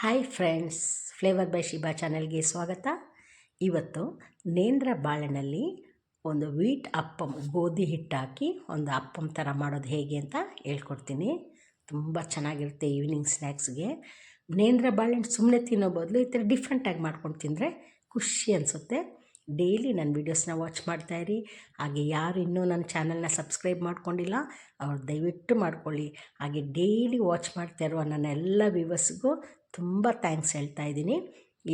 Hi friends, flavour by Shiba ಚಾನೆಲ್ಗೆ ಸ್ವಾಗತ. ಇವತ್ತು ನೇಂದ್ರ ಬಾಳೆನಲ್ಲಿ ಒಂದು ವೀಟ್ ಅಪ್ಪಂ, ಗೋಧಿ ಹಿಟ್ಟು ಹಾಕಿ ಒಂದು ಅಪ್ಪಂ ಥರ ಮಾಡೋದು ಹೇಗೆ ಅಂತ ಹೇಳ್ಕೊಡ್ತೀನಿ. ತುಂಬ ಚೆನ್ನಾಗಿರುತ್ತೆ ಈವ್ನಿಂಗ್ ಸ್ನ್ಯಾಕ್ಸ್ಗೆ ನೇಂದ್ರ ಬಾಳೆಹಣ್ಣು ಸುಮ್ಮನೆ ತಿನ್ನೋ ಬದಲು ಈ ಥರ ಡಿಫ್ರೆಂಟಾಗಿ ಮಾಡ್ಕೊಂಡು ತಿಂದರೆ ಖುಷಿ ಅನಿಸುತ್ತೆ. ಡೈಲಿ ನನ್ನ ವೀಡಿಯೋಸ್ನ ವಾಚ್ ಮಾಡ್ತಾಯಿರಿ ಹಾಗೆ ಯಾರು ಇನ್ನೂ ನನ್ನ ಚಾನಲ್ನ ಸಬ್ಸ್ಕ್ರೈಬ್ ಮಾಡ್ಕೊಂಡಿಲ್ಲ, ಅವ್ರು ದಯವಿಟ್ಟು ಮಾಡ್ಕೊಳ್ಳಿ. ಹಾಗೆ ಡೈಲಿ ವಾಚ್ ಮಾಡ್ತಾ ಇರುವ ನನ್ನ ಎಲ್ಲ ವ್ಯೂವರ್ಸ್ಗೂ ತುಂಬ ಥ್ಯಾಂಕ್ಸ್ ಹೇಳ್ತಾ ಇದ್ದೀನಿ.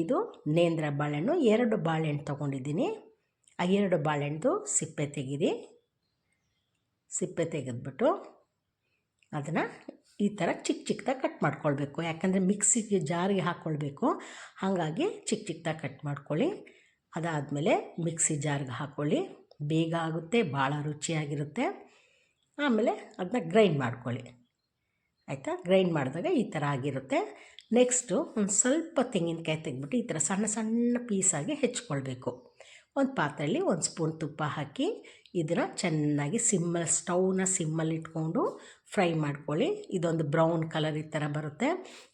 ಇದು ನೇಂದ್ರ ಬಾಳೆಹಣ್ಣು. ಎರಡು ಬಾಳೆಹಣ್ಣು ತೊಗೊಂಡಿದ್ದೀನಿ. ಆ ಎರಡು ಬಾಳೆಹಣ್ಣು ಸಿಪ್ಪೆ ತೆಗೀರಿ. ಸಿಪ್ಪೆ ತೆಗೆದ್ಬಿಟ್ಟು ಅದನ್ನು ಈ ಥರ ಚಿಕ್ಕ ಚಿಕ್ಕದಾಗಿ ಕಟ್ ಮಾಡ್ಕೊಳ್ಬೇಕು. ಯಾಕಂದರೆ ಮಿಕ್ಸಿಗೆ ಜಾರಿಗೆ ಹಾಕ್ಕೊಳ್ಬೇಕು ಹಾಗಾಗಿ ಚಿಕ್ಕ ಚಿಕ್ಕದಾಗಿ ಕಟ್ ಮಾಡ್ಕೊಳ್ಳಿ. ಅದಾದಮೇಲೆ ಮಿಕ್ಸಿ ಜಾರ್ಗೆ ಹಾಕ್ಕೊಳ್ಳಿ ಬೇಗ ಆಗುತ್ತೆ, ಭಾಳ ರುಚಿಯಾಗಿರುತ್ತೆ. ಆಮೇಲೆ ಅದನ್ನ ಗ್ರೈಂಡ್ ಮಾಡ್ಕೊಳ್ಳಿ. ಆಯಿತಾ? ಗ್ರೈಂಡ್ ಮಾಡಿದಾಗ ಈ ಥರ ಆಗಿರುತ್ತೆ. ನೆಕ್ಸ್ಟು ಒಂದು ಸ್ವಲ್ಪ ತೆಂಗಿನಕಾಯಿ ತೆಗೆದ್ಬಿಟ್ಟು ಈ ಥರ ಸಣ್ಣ ಸಣ್ಣ ಪೀಸಾಗಿ ಹೆಚ್ಕೊಳ್ಬೇಕು. ಒಂದು ಪಾತ್ರೆಯಲ್ಲಿ ಒಂದು ಸ್ಪೂನ್ ತುಪ್ಪ ಹಾಕಿ ಇದನ್ನು ಚೆನ್ನಾಗಿ ಸಿಮ್ಮಲ್ಲಿ ಸ್ಟೌನ ಸಿಮ್ಮಲ್ಲಿ ಇಟ್ಕೊಂಡು ಫ್ರೈ ಮಾಡ್ಕೊಳ್ಳಿ. ಇದೊಂದು ಬ್ರೌನ್ ಕಲರ್ ಈ ಥರ ಬರುತ್ತೆ.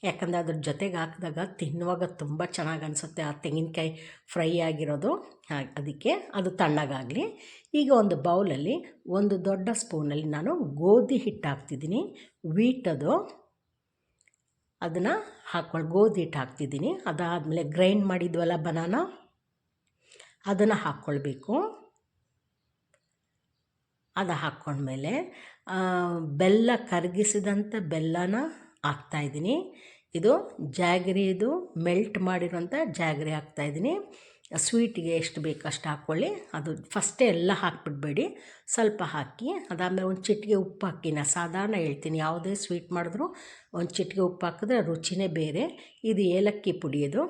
ಯಾಕಂದರೆ ಅದ್ರ ಜೊತೆಗೆ ಹಾಕಿದಾಗ ತಿನ್ನುವಾಗ ತುಂಬ ಚೆನ್ನಾಗಿ ಅನಿಸುತ್ತೆ ಆ ತೆಂಗಿನಕಾಯಿ ಫ್ರೈ ಆಗಿರೋದು. ಅದಕ್ಕೆ ಅದು ತಣ್ಣಗಾಗಲಿ. ಈಗ ಒಂದು ಬೌಲಲ್ಲಿ ಒಂದು ದೊಡ್ಡ ಸ್ಪೂನಲ್ಲಿ ನಾನು ಗೋಧಿ ಹಿಟ್ಟು ಹಾಕ್ತಿದ್ದೀನಿ. ವೀಟದು ಅದನ್ನು ಹಾಕ್ಕೊಳ್ಳಿ ಗೋಧಿ ಹಿಟ್ಟು ಹಾಕ್ತಿದ್ದೀನಿ. ಅದಾದಮೇಲೆ ಗ್ರೈಂಡ್ ಮಾಡಿದ್ವಲ್ಲ ಬನಾನ, ಅದನ್ನು ಹಾಕ್ಕೊಳ್ಬೇಕು. ಅದು ಹಾಕ್ಕೊಂಡ್ಮೇಲೆ ಬೆಲ್ಲ ಕರಗಿಸಿದಂಥ ಬೆಲ್ಲನ ಹಾಕ್ತಾಯಿದ್ದೀನಿ ಇದು ಜಾಗರಿದು ಮೆಲ್ಟ್ ಮಾಡಿರೋಂಥ ಜಾಗರಿ ಹಾಕ್ತಾಯಿದ್ದೀನಿ ಸ್ವೀಟಿಗೆ ಎಷ್ಟು ಬೇಕು ಅಷ್ಟು ಹಾಕ್ಕೊಳ್ಳಿ. ಅದು ಫಸ್ಟೇ ಎಲ್ಲ ಹಾಕ್ಬಿಡ್ಬೇಡಿ. ಸ್ವಲ್ಪ ಹಾಕಿ, ಅದಾದಮೇಲೆ ಒಂದು ಚಿಟಿಕೆ ಉಪ್ಪು ಹಾಕಿ ನಾನು ಸಾಧಾರಣ ಹೇಳ್ತೀನಿ. ಯಾವುದೇ ಸ್ವೀಟ್ ಮಾಡಿದ್ರು ಒಂದು ಚಿಟಿಕೆ ಉಪ್ಪು ಹಾಕಿದ್ರೆ ರುಚಿನೇ ಬೇರೆ. ಇದು ಏಲಕ್ಕಿ ಪುಡಿ ಇದು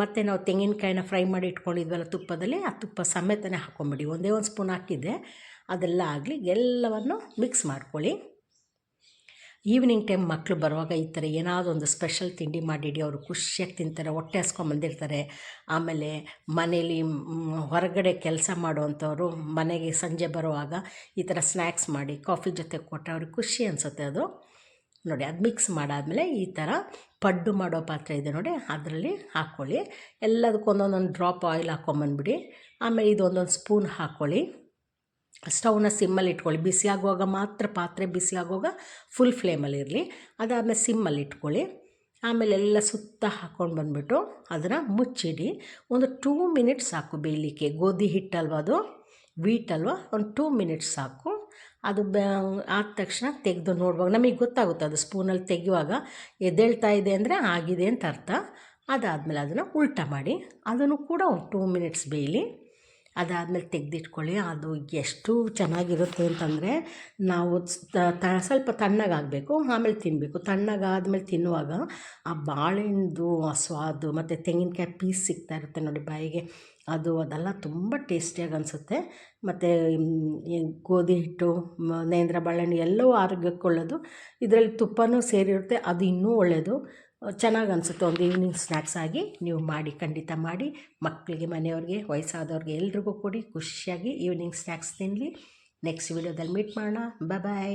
ಮತ್ತು ನಾವು ತೆಂಗಿನಕಾಯಿನ ಫ್ರೈ ಮಾಡಿ ಇಟ್ಕೊಂಡಿದ್ವಲ್ಲ ತುಪ್ಪದಲ್ಲಿ, ಆ ತುಪ್ಪ ಸಮೇತನೇ ಹಾಕ್ಕೊಂಬಿಡಿ. ಒಂದೇ ಒಂದು ಸ್ಪೂನ್ ಹಾಕಿದ್ದೆ. ಅದೆಲ್ಲ ಆಗಲಿ ಎಲ್ಲವನ್ನು ಮಿಕ್ಸ್ ಮಾಡ್ಕೊಳ್ಳಿ. ಈವ್ನಿಂಗ್ ಟೈಮ್ ಮಕ್ಕಳು ಬರುವಾಗ ಈ ಥರ ಏನಾದರೂ ಒಂದು ಸ್ಪೆಷಲ್ ತಿಂಡಿ ಮಾಡಿಡಿ, ಅವರು ಖುಷಿಯಾಗಿ ತಿಂತಾರೆ, ಹೊಟ್ಟೆ ಹಸ್ಕೊಂಬಂದಿರ್ತಾರೆ ಆಮೇಲೆ ಮನೇಲಿ ಹೊರಗಡೆ ಕೆಲಸ ಮಾಡುವಂಥವ್ರು ಮನೆಗೆ ಸಂಜೆ ಬರುವಾಗ ಈ ಥರ ಸ್ನ್ಯಾಕ್ಸ್ ಮಾಡಿ ಕಾಫಿ ಜೊತೆ ಕೊಟ್ಟರೆ ಅವ್ರಿಗೆ ಖುಷಿ ಅನಿಸುತ್ತೆ ಅದು. ನೋಡಿ, ಅದು ಮಿಕ್ಸ್ ಮಾಡಾದಮೇಲೆ ಈ ಥರ ಪಡ್ಡು ಮಾಡೋ ಪಾತ್ರೆ ಇದೆ ನೋಡಿ, ಅದರಲ್ಲಿ ಹಾಕ್ಕೊಳ್ಳಿ. ಎಲ್ಲದಕ್ಕೂ ಒಂದೊಂದೊಂದು ಡ್ರಾಪ್ ಆಯಿಲ್ ಹಾಕ್ಕೊಂಬಂದ್ಬಿಡಿ ಆಮೇಲೆ ಇದು ಒಂದೊಂದು ಸ್ಪೂನ್ ಹಾಕ್ಕೊಳ್ಳಿ. ಸ್ಟವ್ನ ಸಿಮ್ಮಲ್ಲಿ ಇಟ್ಕೊಳ್ಳಿ. ಬಿಸಿ ಆಗುವಾಗ ಮಾತ್ರ ಪಾತ್ರೆ ಬಿಸಿ ಆಗುವಾಗ ಫುಲ್ ಫ್ಲೇಮಲ್ಲಿರಲಿ ಅದಾದಮೇಲೆ ಸಿಮ್ಮಲ್ಲಿ ಇಟ್ಕೊಳ್ಳಿ. ಆಮೇಲೆ ಎಲ್ಲ ಸುತ್ತ ಹಾಕ್ಕೊಂಡು ಬಂದುಬಿಟ್ಟು ಅದನ್ನು ಮುಚ್ಚಿಡಿ. ಒಂದು ಟೂ ಮಿನಿಟ್ಸ್ ಸಾಕು ಬೇಯಲಿಕ್ಕೆ. ಗೋಧಿ ಹಿಟ್ಟಲ್ವ ಅದು? ವೀಟ್ ಅಲ್ವ? ಒಂದು ಟೂ ಮಿನಿಟ್ಸ್ ಸಾಕು. ಅದು ಬ, ಆದ ತಕ್ಷಣ ತೆಗೆದು ನೋಡುವಾಗ ನಮಗೆ ಗೊತ್ತಾಗುತ್ತೆ ಅದು ಸ್ಪೂನಲ್ಲಿ ತೆಗೆಯುವಾಗ ಎದ್ದೇಳ್ತಾ ಇದೆ ಅಂದರೆ ಆಗಿದೆ ಅಂತ ಅರ್ಥ. ಅದಾದಮೇಲೆ ಅದನ್ನು ಉಲ್ಟ ಮಾಡಿ. ಅದನ್ನು ಕೂಡ ಒಂದು ಟೂ ಮಿನಿಟ್ಸ್ ಬೇಯಲಿ. ಅದಾದಮೇಲೆ ತೆಗೆದಿಟ್ಕೊಳ್ಳಿ, ಅದು ಎಷ್ಟು ಚೆನ್ನಾಗಿರುತ್ತೆ ಅಂತಂದರೆ ನಾವು ತ ಸ್ವಲ್ಪ ತಣ್ಣಗಾಗಬೇಕು, ಆಮೇಲೆ ತಿನ್ನಬೇಕು ತಣ್ಣಗಾದ್ಮೇಲೆ ತಿನ್ನುವಾಗ ಆ ಬಾಳೆಹಣ್ಣು, ಆ ಸ್ವಾದು, ಮತ್ತು ತೆಂಗಿನಕಾಯಿ ಪೀಸ್ ಸಿಗ್ತಾ ಇರುತ್ತೆ ನೋಡಿ ಬಾಯಿಗೆ. ಅದು ಅದೆಲ್ಲ ತುಂಬ ಟೇಸ್ಟಿಯಾಗಿ ಅನಿಸುತ್ತೆ. ಮತ್ತು ಗೋಧಿ ಹಿಟ್ಟು ನೇಂದ್ರ ಬಾಳೆಹಣ್ಣು ಎಲ್ಲವೂ ಆರೋಗ್ಯಕ್ಕೆ ಒಳ್ಳೆಯದು ಇದರಲ್ಲಿ ತುಪ್ಪನೂ ಸೇರಿರುತ್ತೆ, ಅದು ಇನ್ನೂ ಒಳ್ಳೆಯದು ಚೆನ್ನಾಗಿ ಅನಿಸುತ್ತೆ ಒಂದು ಈವ್ನಿಂಗ್ ಸ್ನ್ಯಾಕ್ಸ್ ಆಗಿ. ನೀವು ಮಾಡಿ, ಖಂಡಿತ ಮಾಡಿ. ಮಕ್ಕಳಿಗೆ ಮನೆಯವ್ರಿಗೆ, ವಯಸ್ಸಾದವ್ರಿಗೆ ಎಲ್ರಿಗೂ ಕೊಡಿ. ಖುಷಿಯಾಗಿ ಈವ್ನಿಂಗ್ ಸ್ನ್ಯಾಕ್ಸ್ ತಿನ್ನಲಿ ನೆಕ್ಸ್ಟ್ ವೀಡಿಯೋದಲ್ಲಿ ಮೀಟ್ ಮಾಡೋಣ. ಬಾಯ್